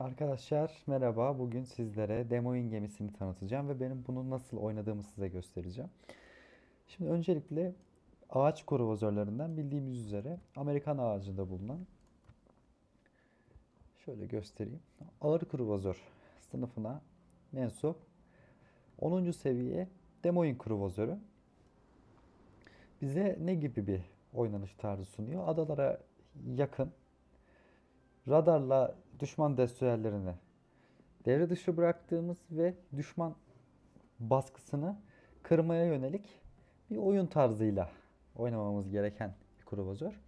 Arkadaşlar merhaba. Bugün sizlere Demoin gemisini tanıtacağım ve benim bunu nasıl oynadığımı size göstereceğim. Şimdi öncelikle ağaç kruvazörlerinden bildiğimiz üzere Amerikan ağacında bulunan şöyle göstereyim. Ağır kruvazör sınıfına mensup 10. seviye Demoin kruvazörü bize ne gibi bir oynanış tarzı sunuyor? Adalara yakın radarla düşman destroyerlerini devre dışı bıraktığımız ve düşman baskısını kırmaya yönelik bir oyun tarzıyla oynamamız gereken bir kruvazör.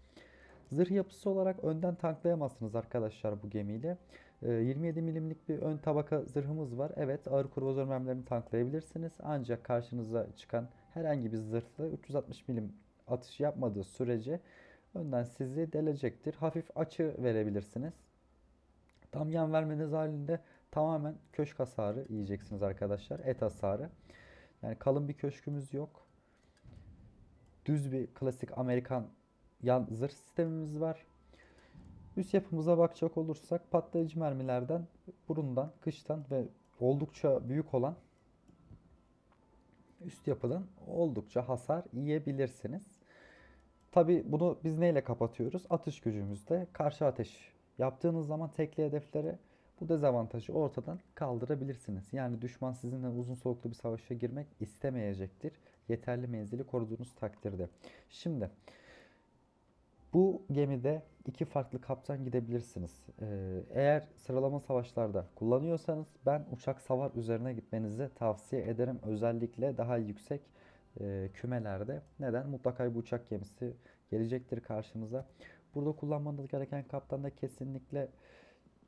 Zırh yapısı olarak önden tanklayamazsınız arkadaşlar bu gemiyle. Ee, 27 milimlik bir ön tabaka zırhımız var. Evet ağır kruvazör mermilerini tanklayabilirsiniz. Ancak karşınıza çıkan herhangi bir zırhlı 360 milim atış yapmadığı sürece önden sizi delecektir. Hafif açı verebilirsiniz. Tam yan vermeniz halinde tamamen köşk hasarı yiyeceksiniz arkadaşlar. Et hasarı. Yani kalın bir köşkümüz yok. Düz bir klasik Amerikan yan zırh sistemimiz var. Üst yapımıza bakacak olursak patlayıcı mermilerden burundan, kıştan ve oldukça büyük olan üst yapıdan oldukça hasar yiyebilirsiniz. Tabi bunu biz neyle kapatıyoruz? Atış gücümüzde karşı ateş yaptığınız zaman tekli hedeflere bu dezavantajı ortadan kaldırabilirsiniz. Yani düşman sizinle uzun soluklu bir savaşa girmek istemeyecektir. Yeterli menzili koruduğunuz takdirde. Şimdi bu gemide iki farklı kaptan gidebilirsiniz. Ee, eğer sıralama savaşlarda kullanıyorsanız ben uçak savar üzerine gitmenizi tavsiye ederim. Özellikle daha yüksek e, kümelerde. Neden? Mutlaka bir uçak gemisi gelecektir karşınıza. Burada kullanmanız gereken kaptan da kesinlikle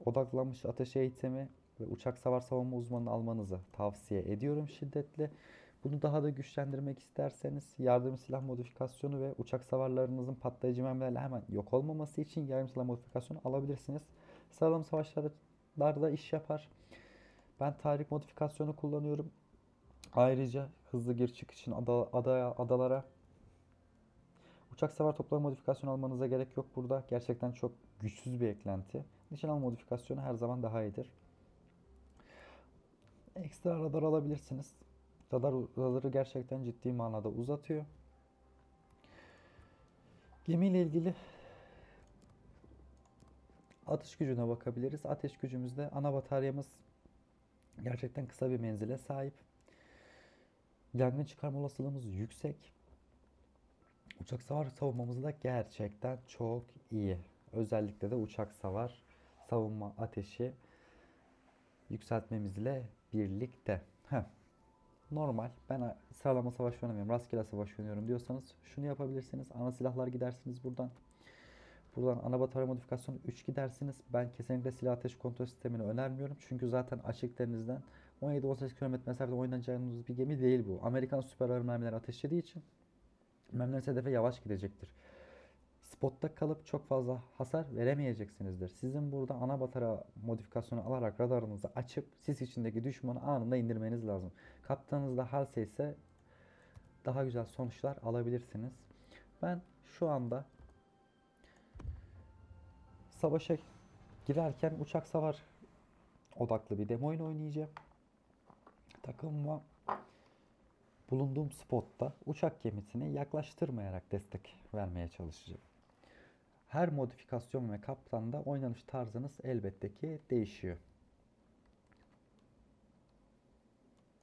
odaklanmış ateş eğitimi ve uçak savar savunma uzmanını almanızı tavsiye ediyorum şiddetle. Bunu daha da güçlendirmek isterseniz yardım silah modifikasyonu ve uçak savarlarınızın patlayıcı mermilerle hemen yok olmaması için yardım silah modifikasyonu alabilirsiniz. Sıralama savaşlarda iş yapar. Ben tarih modifikasyonu kullanıyorum. Ayrıca hızlı gir çık için ada, adaya, adalara uçak savar topları modifikasyonu almanıza gerek yok burada. Gerçekten çok güçsüz bir eklenti. Nişan alma modifikasyonu her zaman daha iyidir. Ekstra radar alabilirsiniz. Radar radarı gerçekten ciddi manada uzatıyor. Gemiyle ilgili atış gücüne bakabiliriz. Ateş gücümüzde ana bataryamız gerçekten kısa bir menzile sahip. Yangın çıkarma olasılığımız yüksek. Uçak savar savunmamız da gerçekten çok iyi. Özellikle de uçak savar savunma ateşi yükseltmemizle birlikte. Heh. Normal. Ben sıralama savaş oynamıyorum. Rastgele savaş oynuyorum diyorsanız şunu yapabilirsiniz. Ana silahlar gidersiniz buradan. Buradan ana batarya modifikasyonu 3 gidersiniz. Ben kesinlikle silah ateş kontrol sistemini önermiyorum. Çünkü zaten açık denizden 17-18 km mesafede oynayacağınız bir gemi değil bu. Amerikan süper ağır mermiler ateşlediği için mermiler hedefe yavaş gidecektir. Spotta kalıp çok fazla hasar veremeyeceksinizdir. Sizin burada ana batarya modifikasyonu alarak radarınızı açıp sis içindeki düşmanı anında indirmeniz lazım. Kaptanınızda halse ise daha güzel sonuçlar alabilirsiniz. Ben şu anda savaşa girerken uçak savar odaklı bir demo oyun oynayacağım. Takımıma bulunduğum spotta uçak gemisini yaklaştırmayarak destek vermeye çalışacağım. Her modifikasyon ve kaptanda oynanış tarzınız elbette ki değişiyor.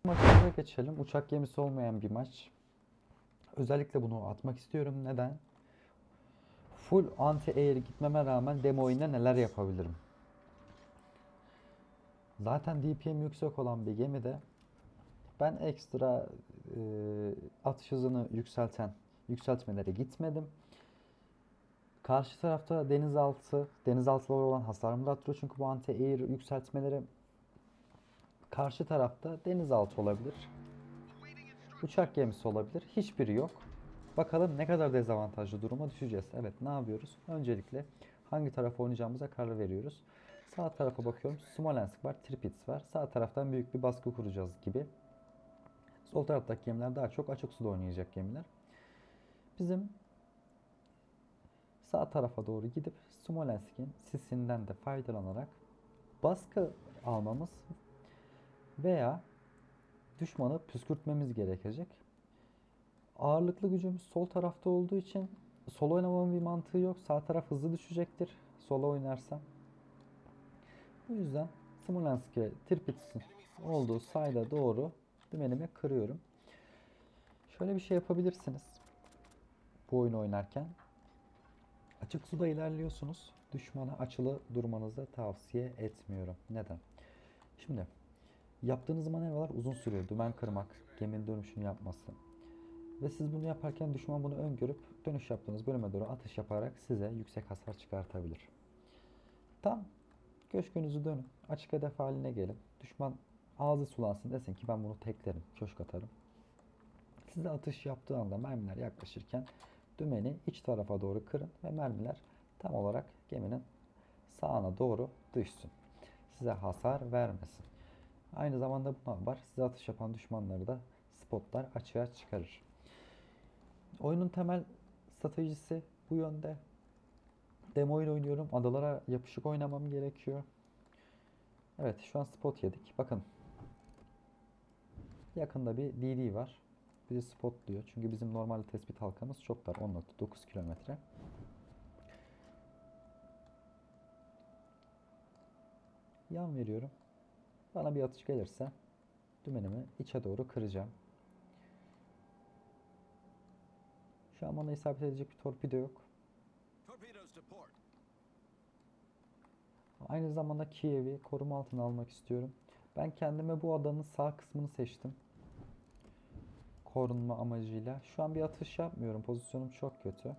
Maçımıza geçelim. Uçak gemisi olmayan bir maç. Özellikle bunu atmak istiyorum. Neden? Full anti-air gitmeme rağmen demo oyunda neler yapabilirim? Zaten DPM yüksek olan bir gemide ben ekstra e, atış hızını yükselten yükseltmelere gitmedim. Karşı tarafta denizaltı, denizaltılar olan hasarımı da arttırıyor. Çünkü bu anti-air yükseltmeleri karşı tarafta denizaltı olabilir. Uçak gemisi olabilir. Hiçbiri yok. Bakalım ne kadar dezavantajlı duruma düşeceğiz. Evet ne yapıyoruz? Öncelikle hangi tarafa oynayacağımıza karar veriyoruz. Sağ tarafa bakıyorum. Smolensk var, Tirpitz var. Sağ taraftan büyük bir baskı kuracağız gibi. Sol taraftaki gemiler daha çok açık suda oynayacak gemiler. Bizim sağ tarafa doğru gidip Smolensk'in sisinden de faydalanarak baskı almamız veya düşmanı püskürtmemiz gerekecek. Ağırlıklı gücümüz sol tarafta olduğu için sol oynamamın bir mantığı yok. Sağ taraf hızlı düşecektir sola oynarsam. Bu yüzden Smolensk ve Tirpitz olduğu sayda doğru dümenimi kırıyorum. Şöyle bir şey yapabilirsiniz. Bu oyunu oynarken. Açık suda ilerliyorsunuz. Düşmana açılı durmanızı tavsiye etmiyorum. Neden? Şimdi yaptığınız manevralar uzun sürüyor. Dümen kırmak, geminin dönüşünü yapması. Ve siz bunu yaparken düşman bunu öngörüp dönüş yaptığınız bölüme doğru atış yaparak size yüksek hasar çıkartabilir. Tam köşkünüzü dönün. Açık hedef haline gelin. Düşman ağzı sulansın desin ki ben bunu teklerim, köşk atarım. Size atış yaptığı anda mermiler yaklaşırken dümeni iç tarafa doğru kırın ve mermiler tam olarak geminin sağına doğru düşsün. Size hasar vermesin. Aynı zamanda bu yapar? Size atış yapan düşmanları da spotlar açığa çıkarır. Oyunun temel stratejisi bu yönde. Demo oyun oynuyorum. Adalara yapışık oynamam gerekiyor. Evet şu an spot yedik. Bakın. Yakında bir DD var. Bizi spotluyor. Çünkü bizim normal tespit halkamız çok dar. 10.9 kilometre. Yan veriyorum. Bana bir atış gelirse dümenimi içe doğru kıracağım. Şu an bana isabet edecek bir torpido yok. Aynı zamanda Kiev'i koruma altına almak istiyorum. Ben kendime bu adanın sağ kısmını seçtim. Korunma amacıyla. Şu an bir atış yapmıyorum. Pozisyonum çok kötü.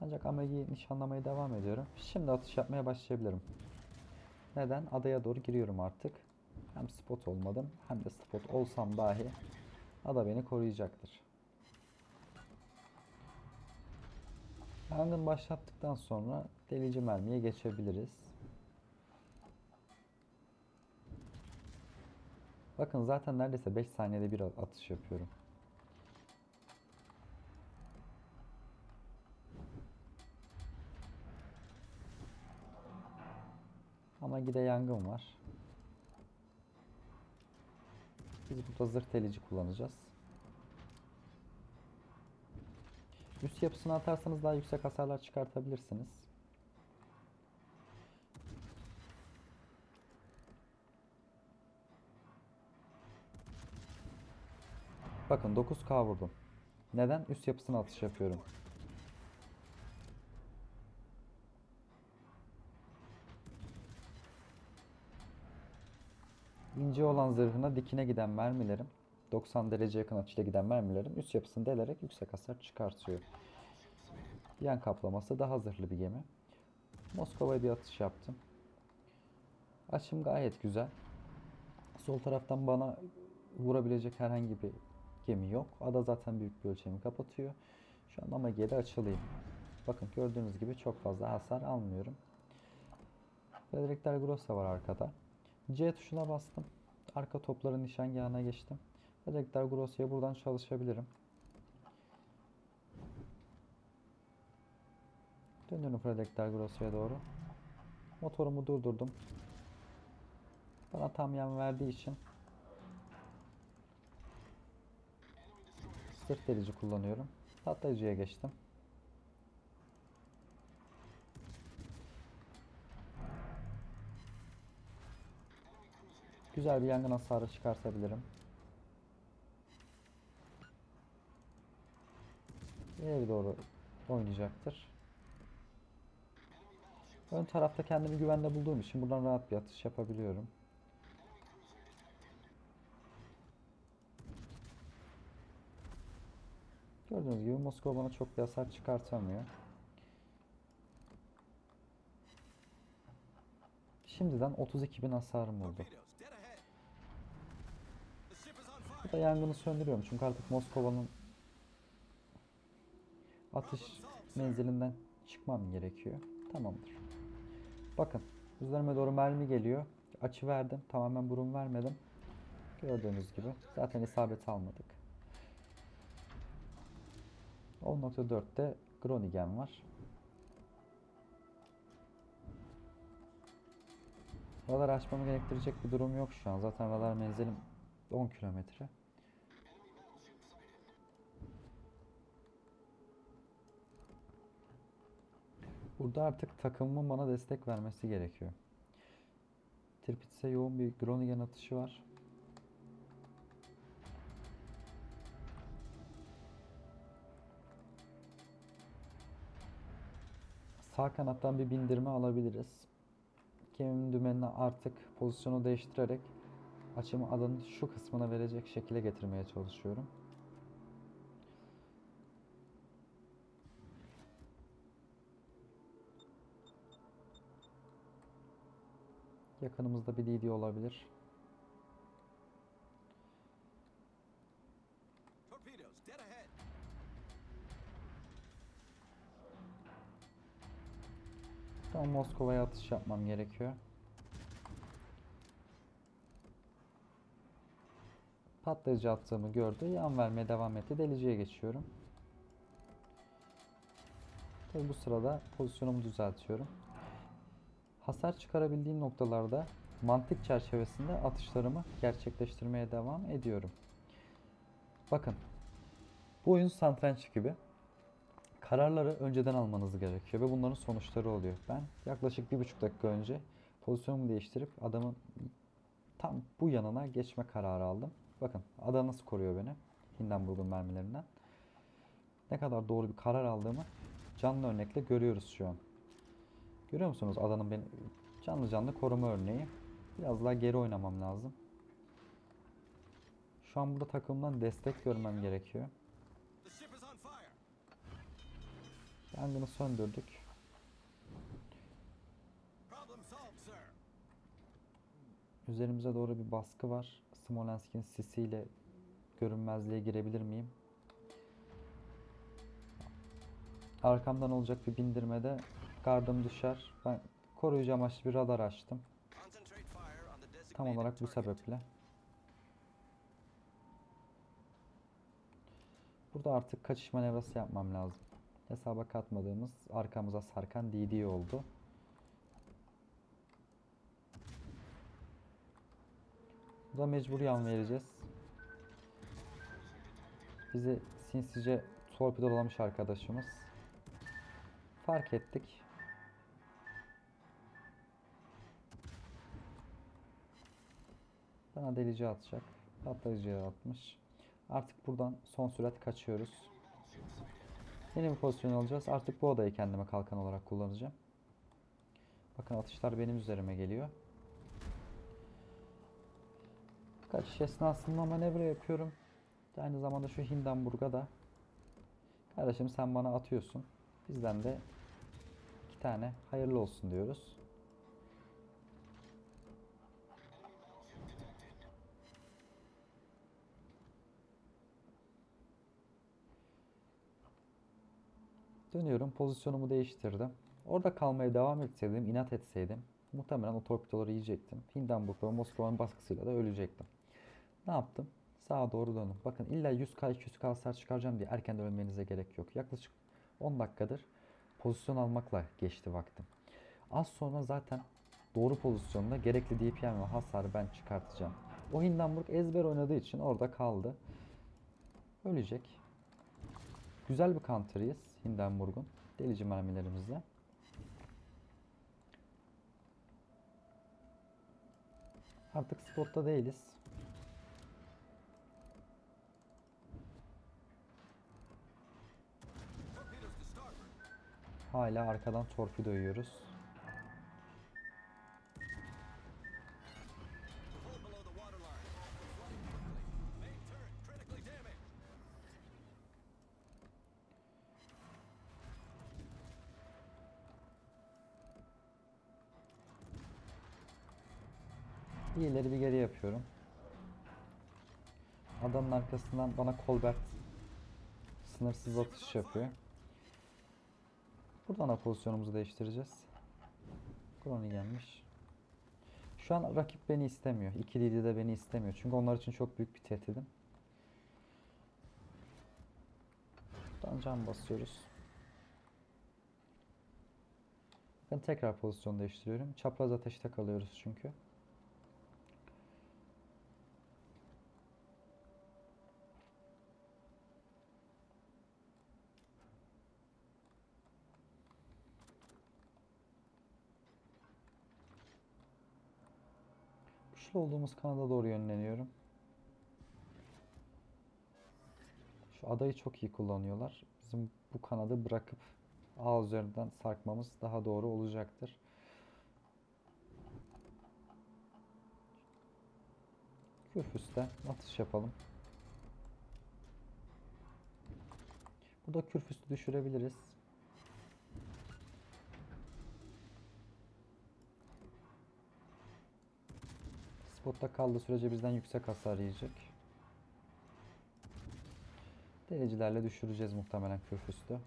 Ancak Amag'i nişanlamaya devam ediyorum. Şimdi atış yapmaya başlayabilirim. Neden? Adaya doğru giriyorum artık. Hem spot olmadım hem de spot olsam dahi ada beni koruyacaktır. Yangın başlattıktan sonra delici mermiye geçebiliriz. Bakın zaten neredeyse 5 saniyede bir atış yapıyorum. Ama gide yangın var. Biz burada zırh delici kullanacağız. Üst yapısını atarsanız daha yüksek hasarlar çıkartabilirsiniz. Bakın 9K vurdum. Neden? Üst yapısına atış yapıyorum. İnce olan zırhına dikine giden mermilerim 90 derece yakın açıyla giden mermilerim üst yapısını delerek yüksek hasar çıkartıyor. Yan kaplaması daha zırhlı bir gemi. Moskova'ya bir atış yaptım. Açım gayet güzel. Sol taraftan bana vurabilecek herhangi bir gemi yok. Ada zaten büyük bir ölçemi kapatıyor. Şu an Amage'de açılıyım. Bakın gördüğünüz gibi çok fazla hasar almıyorum. Frederick Grossa var arkada. C tuşuna bastım. Arka topların nişangahına geçtim. Frederick Grossa'ya buradan çalışabilirim. Dönüyorum Frederick Grossa'ya doğru. Motorumu durdurdum. Bana tam yan verdiği için sırt delici kullanıyorum. Patlayıcıya geçtim. Güzel bir yangın hasarı çıkartabilirim. İleri doğru oynayacaktır. Ön tarafta kendimi güvende bulduğum için buradan rahat bir atış yapabiliyorum. Gördüğünüz gibi Moskova bana çok bir hasar çıkartamıyor. Şimdiden 32.000 hasarım oldu. Fire. Burada yangını söndürüyorum çünkü artık Moskova'nın atış menzilinden çıkmam gerekiyor. Tamamdır. Bakın üzerime doğru mermi geliyor. Açı verdim. Tamamen burun vermedim. Gördüğünüz gibi. Zaten isabet almadık. 10.4'te Groningen var. Radar açmamı gerektirecek bir durum yok şu an. Zaten radar menzilim 10 kilometre. Burada artık takımımın bana destek vermesi gerekiyor. Tirpitze yoğun bir Groningen atışı var. Sağ kanattan bir bindirme alabiliriz. Gemimin dümenini artık pozisyonu değiştirerek açımı alanın şu kısmına verecek şekilde getirmeye çalışıyorum. Yakınımızda bir DD olabilir. Torpedoes, dead ahead. An Moskova'ya atış yapmam gerekiyor. Patlayıcı attığımı gördü. Yan vermeye devam etti. Deliciye geçiyorum. Tabi bu sırada pozisyonumu düzeltiyorum. Hasar çıkarabildiğim noktalarda mantık çerçevesinde atışlarımı gerçekleştirmeye devam ediyorum. Bakın. Bu oyun satranç gibi kararları önceden almanız gerekiyor ve bunların sonuçları oluyor. Ben yaklaşık bir buçuk dakika önce pozisyonumu değiştirip adamın tam bu yanına geçme kararı aldım. Bakın adam nasıl koruyor beni Hindenburg'un mermilerinden. Ne kadar doğru bir karar aldığımı canlı örnekle görüyoruz şu an. Görüyor musunuz adanın beni canlı canlı koruma örneği. Biraz daha geri oynamam lazım. Şu an burada takımdan destek görmem gerekiyor. Yangını söndürdük. Üzerimize doğru bir baskı var. Smolensk'in sisiyle görünmezliğe girebilir miyim? Arkamdan olacak bir bindirmede gardım düşer. Ben koruyucu amaçlı bir radar açtım. Tam olarak bu sebeple. Burada artık kaçış manevrası yapmam lazım. Hesaba katmadığımız arkamıza sarkan DD oldu. Burada mecbur yan vereceğiz. Bizi sinsice torpidolamış arkadaşımız. Fark ettik. Bana delici atacak. Patlayıcıya atmış. Artık buradan son sürat kaçıyoruz. Yeni bir pozisyon alacağız. Artık bu odayı kendime kalkan olarak kullanacağım. Bakın atışlar benim üzerime geliyor. Kaçış esnasında manevra yapıyorum. Aynı zamanda şu Hindenburg'a da Kardeşim sen bana atıyorsun. Bizden de iki tane hayırlı olsun diyoruz. Dönüyorum. Pozisyonumu değiştirdim. Orada kalmaya devam etseydim, inat etseydim muhtemelen o torpidoları yiyecektim. Hindenburg ve Moskova'nın baskısıyla da ölecektim. Ne yaptım? Sağa doğru döndüm. Bakın illa 100K 200K hasar çıkaracağım diye erken ölmenize gerek yok. Yaklaşık 10 dakikadır pozisyon almakla geçti vaktim. Az sonra zaten doğru pozisyonda gerekli DPM ve hasarı ben çıkartacağım. O Hindenburg ezber oynadığı için orada kaldı. Ölecek. Güzel bir counter'ıyız Hindenburg'un. Delici mermilerimizle. Artık spotta değiliz. Hala arkadan torpido yiyoruz. Bir ileri bir geri yapıyorum. Adamın arkasından bana Colbert sınırsız atış yapıyor. Buradan da pozisyonumuzu değiştireceğiz. Kroni gelmiş. Şu an rakip beni istemiyor. İki Didi de beni istemiyor. Çünkü onlar için çok büyük bir tehdidim. Buradan can basıyoruz. Ben tekrar pozisyon değiştiriyorum. Çapraz ateşte kalıyoruz çünkü. Güçlü olduğumuz kanada doğru yönleniyorum. Şu adayı çok iyi kullanıyorlar. Bizim bu kanadı bırakıp ağ üzerinden sarkmamız daha doğru olacaktır. Kürfüste atış yapalım. Burada kürfüstü düşürebiliriz. Spotta kaldığı sürece bizden yüksek hasar yiyecek. Delicilerle düşüreceğiz muhtemelen kürfüstü.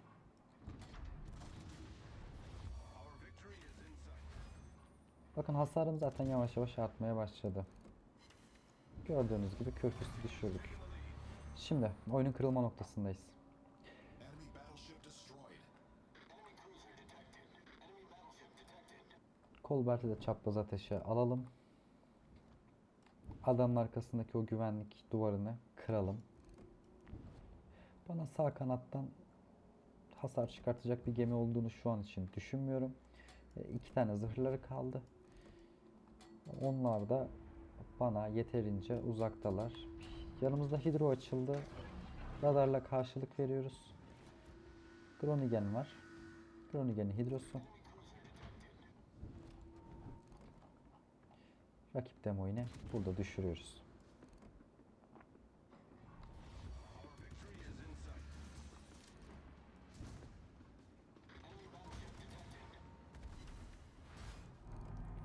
Bakın hasarım zaten yavaş yavaş artmaya başladı. Gördüğünüz gibi kürfüstü düşürdük. Şimdi oyunun kırılma noktasındayız. Colbert'i de çapraz ateşe alalım. Adanın arkasındaki o güvenlik duvarını kıralım. Bana sağ kanattan hasar çıkartacak bir gemi olduğunu şu an için düşünmüyorum. E, iki tane zırhları kaldı. Onlar da bana yeterince uzaktalar. Yanımızda hidro açıldı. Radarla karşılık veriyoruz. Groningen var. Groningen'in hidrosu. Rakip demo yine burada düşürüyoruz.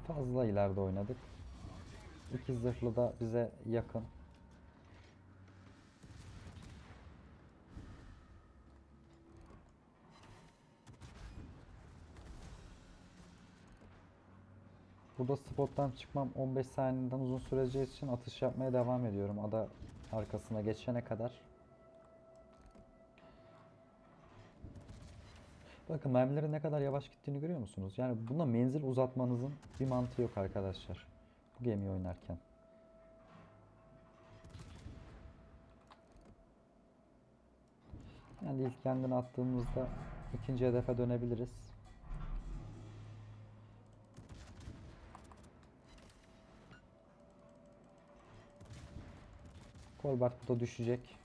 Fazla ileride oynadık. İki zırhlı da bize yakın. Burada spottan çıkmam 15 saniyeden uzun süreceği için atış yapmaya devam ediyorum ada arkasına geçene kadar. Bakın mermilerin ne kadar yavaş gittiğini görüyor musunuz? Yani buna menzil uzatmanızın bir mantığı yok arkadaşlar. Bu gemiyi oynarken. Yani ilk kendini attığımızda ikinci hedefe dönebiliriz. Kolbert burada düşecek.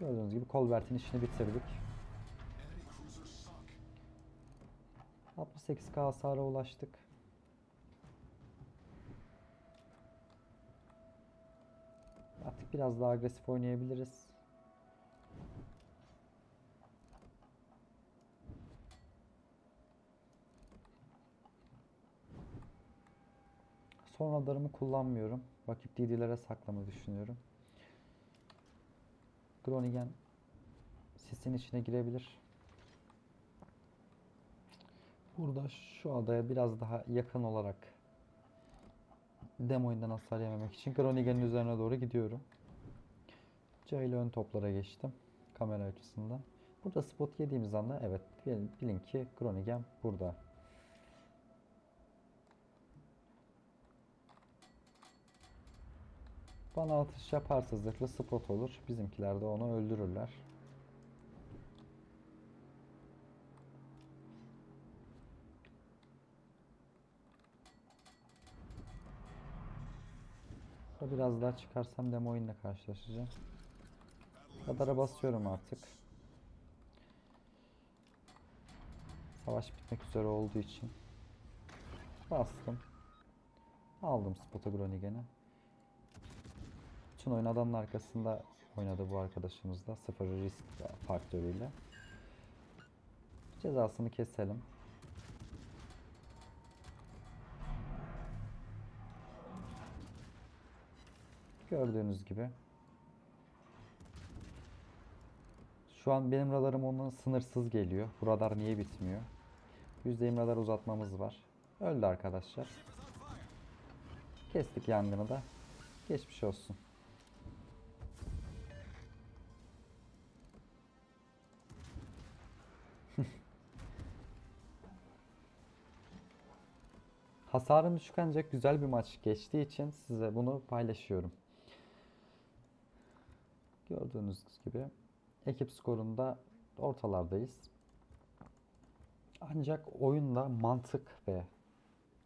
Gördüğünüz gibi Colbert'in işini bitirdik. Enemy cruiser sunk. 68k hasara ulaştık. Artık biraz daha agresif oynayabiliriz. Son radarımı kullanmıyorum. Rakip DD'lere saklamayı düşünüyorum. Groningen sisin içine girebilir. Burada şu adaya biraz daha yakın olarak demoyundan hasar yememek için Groningen'in üzerine doğru gidiyorum. C ile ön toplara geçtim kamera açısından. Burada spot yediğimiz anda evet bilin, ki Groningen burada. Bana atış yaparsa zırhlı spot olur. Bizimkiler de onu öldürürler. Biraz daha çıkarsam demo oyunla karşılaşacağım. Radara basıyorum artık. Savaş bitmek üzere olduğu için. Bastım. Aldım spotu Groningen'i. Bütün oyun adamın arkasında oynadı bu arkadaşımız da. Sıfır risk faktörüyle. Cezasını keselim. Gördüğünüz gibi. Şu an benim radarım onun sınırsız geliyor. Bu radar niye bitmiyor? %20 radar uzatmamız var. Öldü arkadaşlar. Kestik yangını da. Geçmiş olsun. Hasarım düşük ancak güzel bir maç geçtiği için size bunu paylaşıyorum. Gördüğünüz gibi ekip skorunda ortalardayız. Ancak oyunda mantık ve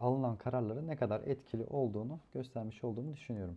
alınan kararların ne kadar etkili olduğunu göstermiş olduğumu düşünüyorum.